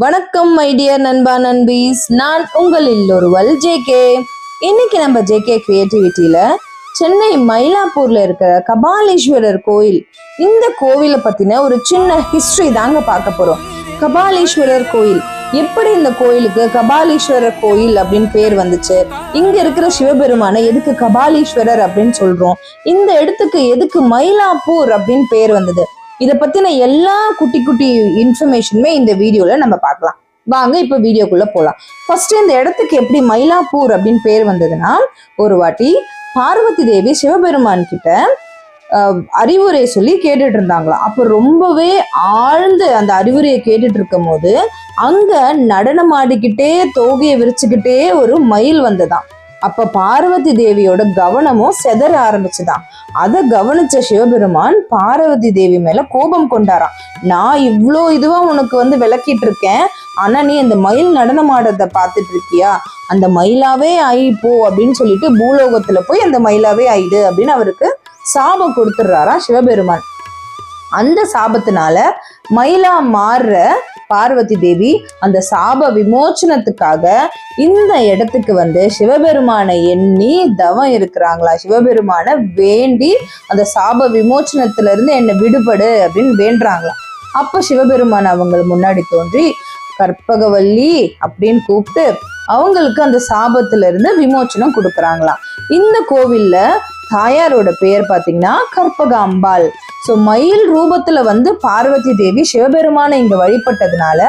வணக்கம் my dear நண்பா நண்பீஸ். நான் உங்களில் ஒருவல் ஜேகே இன்னைக்கு நம்ம ஜேகே கிரியேட்டிவிட்டியில சென்னை மயிலாப்பூர்ல இருக்கிற கபாலீஸ்வரர் கோயில். இந்த கோவிலை பத்தின ஒரு சின்ன ஹிஸ்டரி தாங்க பார்க்க போறோம். கபாலீஸ்வரர் கோயில். எப்படி இந்த கோயிலுக்கு கபாலீஸ்வரர் கோயில் அப்படின்னு பேர் வந்துச்சு? இங்க இருக்கிற சிவபெருமான எதுக்கு கபாலீஸ்வரர் அப்படின்னு சொல்றோம்? இந்த இடத்துக்கு எதுக்கு மயிலாப்பூர் அப்படின்னு பேர் வந்தது? இத பத்தின எல்லா குட்டி குட்டி இன்ஃபர்மேஷனுமே இந்த வீடியோல நம்ம பார்க்கலாம். வாங்க இப்ப வீடியோக்குள்ள போலாம். ஃபர்ஸ்ட் இந்த இடத்துக்கு எப்படி மயிலாப்பூர் அப்படின்னு பேர் வந்ததுன்னா ஒரு வாட்டி பார்வதி தேவி சிவபெருமான் கிட்ட அறிவுரை சொல்லி கேட்டுட்டு இருந்தாங்களாம். அப்போ ரொம்பவே ஆழ்ந்து அந்த அறிவுரையை கேட்டுட்டு இருக்கும் போது அங்க நடனம் ஆடிக்கிட்டே தோகையை விரிச்சுக்கிட்டே ஒரு மயில் வந்ததான். அப்ப பார்வதி தேவியோட கவனமும் செதற ஆரம்பிச்சுதான். அதை கவனிச்ச சிவபெருமான் பார்வதி தேவி மேல கோபம் கொண்டாராம். நான் இவ்வளோ இதுவா உனக்கு வந்து விளக்கிட்டு இருக்கேன் ஆனா நீ அந்த மயில் நடனம் ஆடுறத பார்த்துட்டு இருக்கியா? அந்த மயிலாவே ஆயி போ அப்படின்னு சொல்லிட்டு பூலோகத்துல போய் அந்த மயிலாவே ஆயிடு அப்படின்னு அவருக்கு சாபம் கொடுத்துடுறாரா சிவபெருமான். அந்த சாபத்தினால மயிலா மாறுற பார்வதி தேவி அந்த சாப விமோச்சனத்துக்காக இந்த இடத்துக்கு வந்து சிவபெருமானை எண்ணி தவம் இருக்கிறாங்களா? சிவபெருமானை வேண்டி அந்த சாப விமோச்சனத்துல இருந்து என்னை விடுபடு அப்படின்னு வேண்டுறாங்களாம் அப்போ சிவபெருமான் அவங்க முன்னாடி தோன்றி கற்பகவல்லி அப்படின்னு கூப்பிட்டு அவங்களுக்கு அந்த சாபத்துல இருந்து விமோச்சனம் கொடுக்குறாங்களாம் இந்த கோவில்ல தாயாரோட பெயர் பார்த்தீங்கன்னா கற்பக அம்பாள். ஸோ மயில் ரூபத்தில் வந்து பார்வதி தேவி சிவபெருமானை இங்கே வழிபட்டதுனால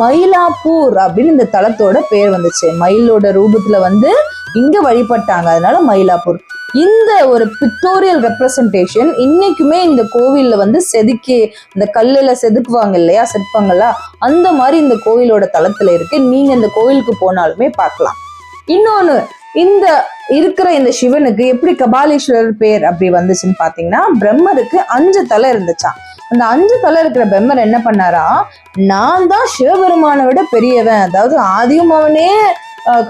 மயிலாப்பூர் அப்படின்னு இந்த தலத்தோட பேர் வந்துச்சு. மயிலோட ரூபத்தில் வந்து இங்கே வழிபட்டாங்க. அதனால மயிலாப்பூர். இந்த ஒரு பிக்டோரியல் ரெப்ரசன்டேஷன் இன்னைக்குமே இந்த கோவிலில் வந்து செதுக்கி இந்த கல்லில் செதுக்குவாங்க இல்லையா சிற்பங்களா? அந்த மாதிரி இந்த கோவிலோட தளத்தில் இருக்கு. நீங்கள் இந்த கோவிலுக்கு போனாலுமே பார்க்கலாம். இன்னொன்று இந்த இருக்கிற இந்த சிவனுக்கு எப்படி கபாலீஸ்வரர் பேர் அப்படி வந்துச்சுன்னு பாத்தீங்கன்னா பிரம்மருக்கு அஞ்சு தலை இருந்துச்சான் அந்த அஞ்சு தலை இருக்கிற பிரம்மர் என்ன பண்ணாரா நான் தான் சிவபெருமானை விட பெரியவன். அதாவது ஆதியும் அவனே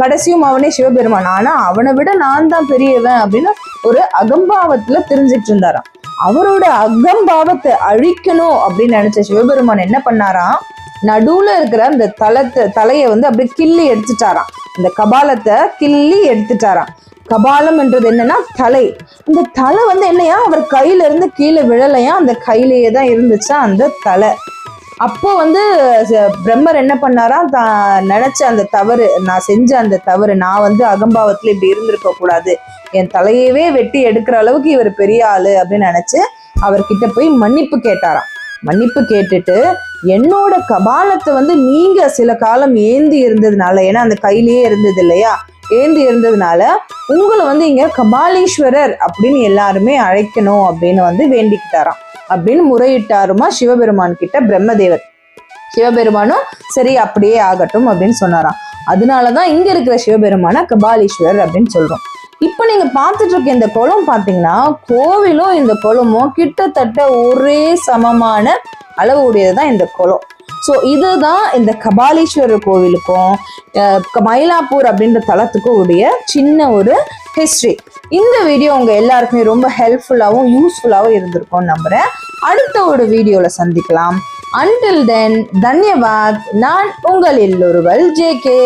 கடைசியும் அவனே சிவபெருமான். ஆனா அவனை விட நான் தான் பெரியவன் அப்படின்னு ஒரு அகம்பாவத்துல தெரிஞ்சிட்டு இருந்தாராம். அவரோட அகம்பாவத்தை அழிக்கணும் அப்படின்னு நினைச்ச சிவபெருமான் என்ன பண்ணாராம் நடுவுல இருக்கிற அந்த தலத்தை தலையை வந்து அப்படியே கிள்ளி எடுத்துட்டாராம். இந்த கபாலத்தை கிள்ளி எடுத்துட்டாராம். கபாலம் என்றது என்னன்னா தலை. இந்த தலை வந்து என்னையா? அவர் கையில இருந்து கீழே விழலையா? அந்த கையிலேயே தான் இருந்துச்சா அந்த தலை. அப்போ வந்து பிரம்மர் என்ன பண்ணாரா? தான் நினைச்ச அந்த தவறு நான் செஞ்ச அந்த தவறு நான் வந்து அகம்பாவத்துல இப்படி இருந்திருக்க கூடாது. என் தலையவே வெட்டி எடுக்கிற அளவுக்கு இவர் பெரிய ஆளு அப்படின்னு நினைச்சு அவர்கிட்ட போய் மன்னிப்பு கேட்டாராம். மன்னிப்பு கேட்டுட்டு என்னோட கபாலத்தை வந்து நீங்க சில காலம் ஏந்தி இருந்ததுனால ஏன்னா அந்த கையிலேயே இருந்தது இல்லையா? ஏந்தி இருந்ததுனால உங்களை வந்து இங்க கபாலீஸ்வரர் அப்படின்னு எல்லாருமே அழைக்கணும் அப்படின்னு வந்து வேண்டிக்கிட்டாராம். அப்படின்னு முறையிட்டாருமா சிவபெருமான் கிட்ட பிரம்மதேவர். சிவபெருமானும் சரி அப்படியே ஆகட்டும் அப்படின்னு சொன்னாராம். அதனாலதான் இங்க இருக்கிற சிவபெருமான கபாலீஸ்வரர் அப்படின்னு சொல்றோம். இப்போ நீங்க பார்த்துட்டு இருக்க இந்த குளம் பார்த்தீங்கன்னா கோவிலும் இந்த குளமும் கிட்டத்தட்ட ஒரே சமமான அளவு உடையதுதான் இந்த குளம். ஸோ இதுதான் இந்த கபாலீஸ்வரர் கோவிலுக்கும் மயிலாப்பூர் அப்படின்ற தலத்துக்கும் உடைய சின்ன ஒரு ஹிஸ்ட்ரி இந்த வீடியோ உங்க எல்லாருக்குமே ரொம்ப ஹெல்ப்ஃபுல்லாகவும் யூஸ்ஃபுல்லாகவும் இருந்திருக்கும்னு நம்புறேன். அடுத்த ஒரு வீடியோவில் சந்திக்கலாம். அன்டில் தென் தன்யவாத். நான் உங்கள் எல்லொருவல் ஜே கே.